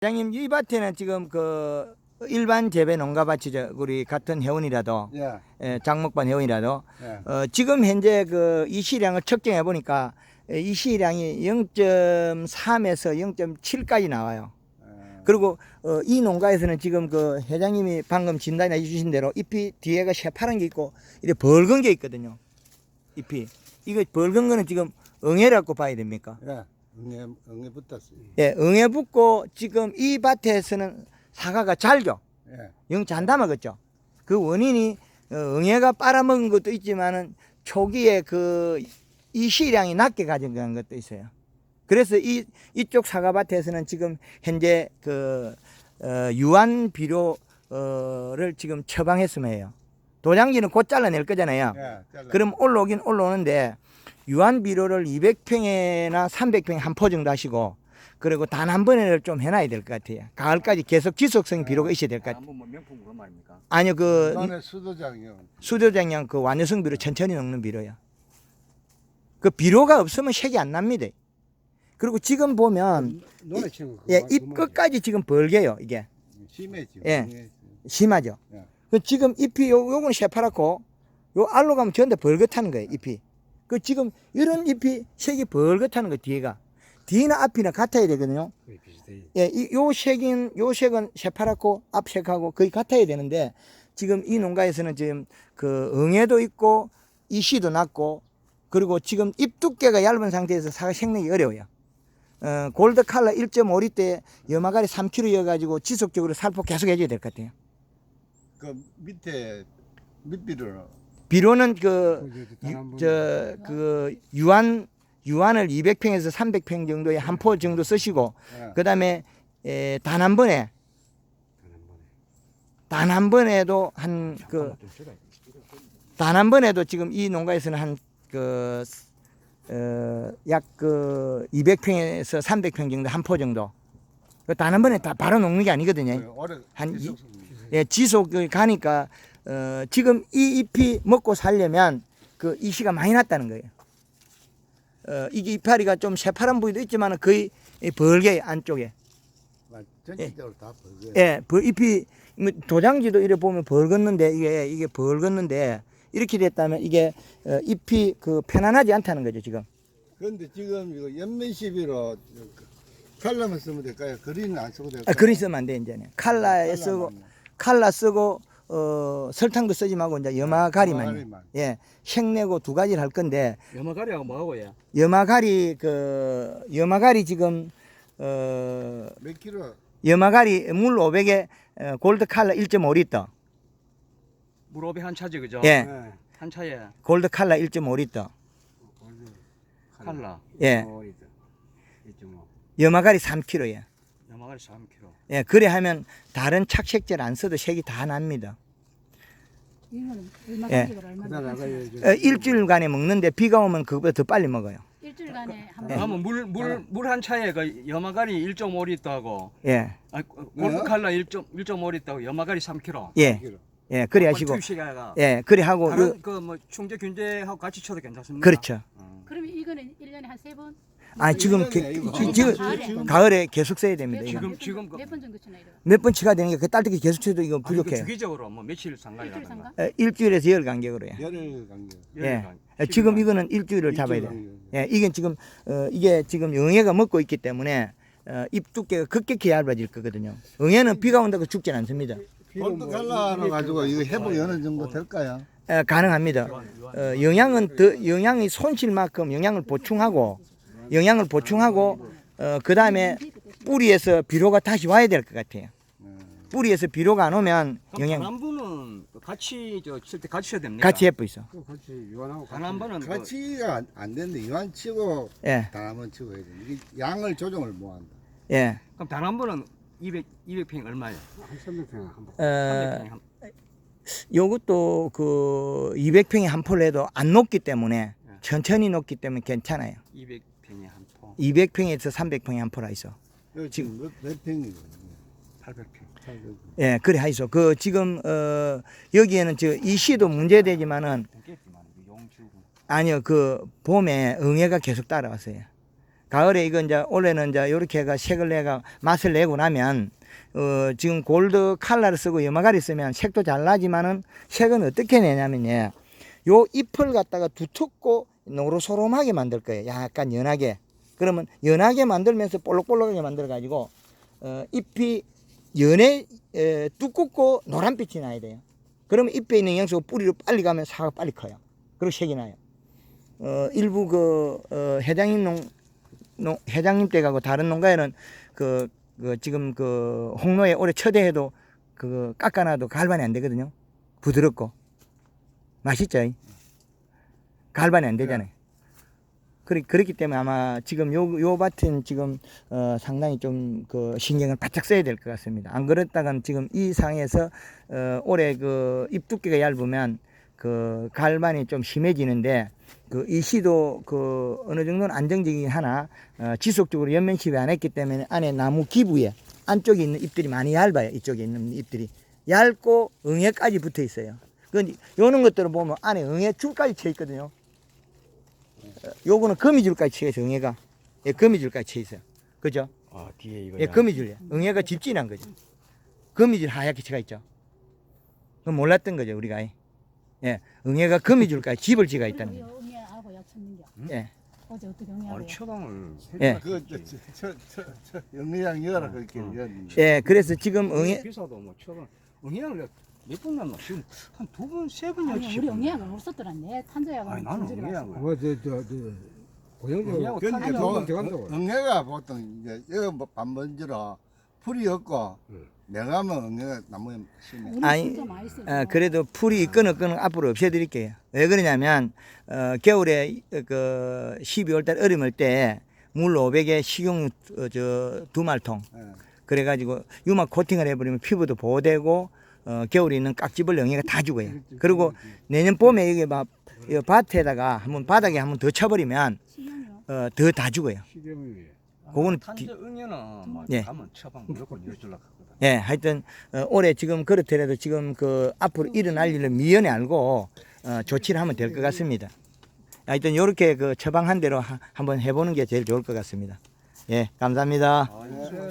장님 이 밭에는 지금 그 일반 재배 농가밭이죠. 우리 같은 회원이라도 예, 예, 장목반 회원이라도 예. 어, 지금 현재 그 이 시량을 측정해 보니까 이 시량이 0.3에서 0.7까지 나와요. 예. 그리고 어, 이 농가에서는 지금 그 회장님이 방금 진단해 주신 대로 잎이 뒤에가 새파란 게 있고 이게 벌건 게 있거든요. 잎이 이거 벌건 거는 지금 응애라고 봐야 됩니까? 예. 응애, 응애 붙었어요. 예, 응애 붙고 지금 이 밭에서는 사과가 잘죠. 예. 영 잔담하겠죠. 그 원인이 어, 응애가 빨아먹은 것도 있지만은 초기에 그 이시량이 낮게 가져간 것도 있어요. 그래서 이 이쪽 사과밭에서는 지금 현재 그 어, 유한 비료를 지금 처방했으면 해요. 도장지는 곧 잘라낼 거잖아요. 예. 잘라. 그럼 올라오긴 올라오는데 유한 비료를 200평에나 300평에 한 포 정도 하시고 그리고 단 한 번에를 좀 해놔야 될 것 같아요. 가을까지 계속 지속성 비료가 있어야 될 것 같아요. 한번 뭐 명품 그런 말입니까? 아니요, 그 수도장이요. 수도장량 그 완효성 비료 천천히 녹는 비료야. 그 비료가 없으면 색이 안 납니다. 그리고 지금 보면 노래 치는 거. 예, 잎 그만이죠. 끝까지 지금 벌게요. 이게 심해지. 예. 심하죠. 예. 그 지금 잎이 요 요건 새파랗고 요 알로 가면 전부 벌겋다는 거예요. 잎이. 그 지금 이런 잎이 색이 벌겋다는 거 뒤에가 뒤나 앞이나 같아야 되거든요. 거의 비슷해. 예, 이, 요 색인 요 색은 새파랗고 앞 색하고 거의 같아야 되는데 지금 이 농가에서는 지금 그 응애도 있고 이씨도 낮고 그리고 지금 잎 두께가 얇은 상태에서 사과 생내기 어려워요. 어, 골드 칼라 1.5리 때 염화가리 3kg여가지고 지속적으로 살포 계속 해줘야 될 것 같아요. 그 밑에 밑비를 비료는 그, 저, 그, 유한, 유한을 200평에서 300평 정도의 한포 정도 쓰시고, 예. 그 다음에, 단 한 번에, 단 한 번에도 한, 그, 단 한 번에도 지금 이 농가에서는 한, 그, 어, 약 그, 200평에서 300평 정도 한 포 정도. 그단한 번에 다 바로 녹는 게 아니거든요. 그 오래 한 이-. 예, 지속이 가니까 어, 지금 이 잎이 먹고 살려면 그 이시가 많이 났다는 거예요. 어, 이게 이파리가 좀 새파란 부위도 있지만 거의 이 벌게 안쪽에. 맞- 전체적으로 다 벌거예요. 예, 벌 잎이 뭐 도장지도 이래 보면 벌겋는데 이게 이게 벌겋는데 이렇게 됐다면 이게 어, 잎이 그 편안하지 않다는 거죠 지금. 그런데 지금 이거 연면 시비로 칼라만 쓰면 될까요? 그린은 안 쓰고 될까요? 아, 그리 쓰면 안 돼 이제는 칼라에 쓰고 칼라만. 칼라 쓰고 어, 설탕도 쓰지 말고 이제 염화가리만. 염화가리만. 예, 색내고 두 가지를 할 건데 염화가리하고 뭐하고 예? 염화가리 그 염화가리 지금 어 몇 킬로? 염화가리 물 500에 어, 골드 칼라 1.5리터. 물 500 한 차지 그죠? 예. 네. 한 차에 골드 칼라 1.5리터. 칼라 예. 뭐. 염화가리 3kg에. 염화가리 3kg. 예, 그래 하면 다른 착색제를 안 써도 색이 다 납니다. 이거는 얼마 예. 얼마 정도 어, 일주일간에 먹는데 비가 오면 그거보다 더 빨리 먹어요. 일주일간에 한 예. 번. 그러면 물 물 물 한 차에 그 염화가리 1.5리터하고 예. 아, 골드 칼라 1.1.5리터하고 염화가리 3kg. 예. 예, 그래 하시고 투시가가 예, 그래 하고 요- 다른 그뭐 충제 균제하고 같이 쳐도 괜찮습니까? 그렇죠. 어. 그러면 이거는 1년에 한 세 번? 아, 지금 이거는 게- 이거. 지- 지금 가을에. 계속 써야 됩니다. 이거. 지금- 지금 그- 몇 번 정도 치나 이거? 몇 번 치가 되는 게그 딸때기 계속 쳐도 이거 그 부족해요. 주기적으로 뭐 며칠 일주일 상관이라든가. 어, 일주일에서 열 간격으로요. 열흘 간격. 예. 예, 지금 이거는 일주일을 잡아야 돼. 예, 이게 지금 어, 이게 지금 응애가 먹고 있기 때문에 어, 잎 두께가 급격히 얇아질 거거든요. 응애는 비가 온다고 죽진 않습니다. 골드 칼라로 가지고 이거 회복이 어느 정도 될까요? 어, 가능합니다. 어, 영양은 더 영양이 손실 만큼 영양을 보충하고 영양을 보충하고 어, 그 다음에 뿌리에서 비료가 다시 와야 될 것 같아요. 뿌리에서 비료가 안 오면 영양 단한 분은 같이 저칠 때 같이 쳐야 됩니까? 같이 예뻐 있어. 같이 유한하고 단한 번은 그 같이가 안, 안 되는데 유한 치고 예, 단한번 치고 해야 돼. 이게 양을 조정을 못 한다. 예. 그럼 단한 번은 200 200평 얼마예요? 한 300평 한 번. 어, 300평 한 요것도 그 200평에 한 포를 해도 안 녹기 때문에 예. 천천히 녹기 때문에 괜찮아요. 200 평에 한 포. 200평에서 300평에 한 포라 있어. 여기 지금 몇, 몇 평이고? 800평. 예, 그래 하이소. 그 지금 어 여기에는 저 이 시도 문제되지만은 되겠지만 용주. 아니요 그 봄에 응애가 계속 따라왔어요. 가을에 이거 이제 올해는 이제 요렇게 해가 색을 내가 맛을 내고 나면 어 지금 골드 칼라를 쓰고 염화가리 쓰면 색도 잘 나지만은 색은 어떻게 내냐면요 요 잎을 갖다가 두텁고 노로소롬하게 만들 거예요. 약간 연하게. 그러면 연하게 만들면서 볼록볼록하게 만들어 가지고 어 잎이 연해 에, 두껍고 노란빛이 나야 돼요. 그러면 잎에 있는 영양소가 뿌리로 빨리 가면 사과 빨리 커요. 그리고 색이 나요. 어 일부 그 어, 회장님 농 농, 회장님 댁하고 다른 농가에는 그, 그 지금 그 홍로에 올해 처대해도 그 깎아놔도 갈반이 안 되거든요. 부드럽고. 맛있죠. 갈반이 안 되잖아요. 그렇, 그렇기 때문에 아마 지금 요, 요 밭은 지금 어, 상당히 좀 그 신경을 바짝 써야 될 것 같습니다. 안 그렇다간 지금 이 상에서 어, 올해 그 잎 두께가 얇으면 그 갈반이 좀 심해지는데 그 이 시도 그 어느 정도는 안정적이긴 하나 어, 지속적으로 연면 시비 안 했기 때문에 안에 나무 기부에 안쪽에 있는 잎들이 많이 얇아요. 이쪽에 있는 잎들이 얇고 응애까지 붙어 있어요. 그 요런 것들을 보면 안에 응애 줄까지 쳐 있거든요. 어, 요거는 거미줄까지 쳐 있어요. 응애가 예, 거미줄까지 쳐 있어요. 그죠? 아 뒤에 이거 예, 거미줄이야. 응애가 집진한 거죠. 거미줄 하얗게 쳐가 있죠. 그건 몰랐던 거죠, 우리가. 예, 응애가 거미줄까지 집을 지가 있다는 거죠. 응애하고 약 쳤는 게 예. 어제 어떻게 응애하고 아니 처방을 예. 그저저저 영리양 열어 그렇게 어. 열. 예, 그래서 지금 응애 비싸도 뭐 처방 응애를 몇 번 났나 지금 한 두 번세 아니 우리 응애하고 없었더라 내 탄저야가 아니 나는 응애하고 뭐, 저, 저, 저, 고향도 응애하고 근데 탄저 뭐 한번 들어간다고. 응애가 보통 이제 여기 뭐 반번지로 풀이 없고 응. 내가 하면 응애가 나무에 심해. 우리 아니, 진짜 많이 써 어, 그래도 풀이 끊어끊어 앞으로 없애드릴게요. 왜 그러냐면 어, 겨울에 그 12월 달 얼음을 때물 500에 식용 어, 저 두 말통 예. 그래가지고 유막 코팅을 해버리면 피부도 보호되고 어, 겨울에 있는 깍지벌 영해가 다 죽어요. 그리고 내년 봄에 이게 막이 밭에다가 한번 바닥에 한번 더 쳐버리면. 어, 더 다 죽어요. 그거는 탄저 응애는 막 예. 가면 처방 무조건 이어줄라 하거든. 예, 하여튼 어, 올해 지금 그렇더라도 지금 그 앞으로 일어날 일을 미연에 알고 어, 조치를 하면 될 것 같습니다. 하여튼 이렇게 그 처방한 대로 하- 한번 해보는 게 제일 좋을 것 같습니다. 예, 감사합니다. 아, 이거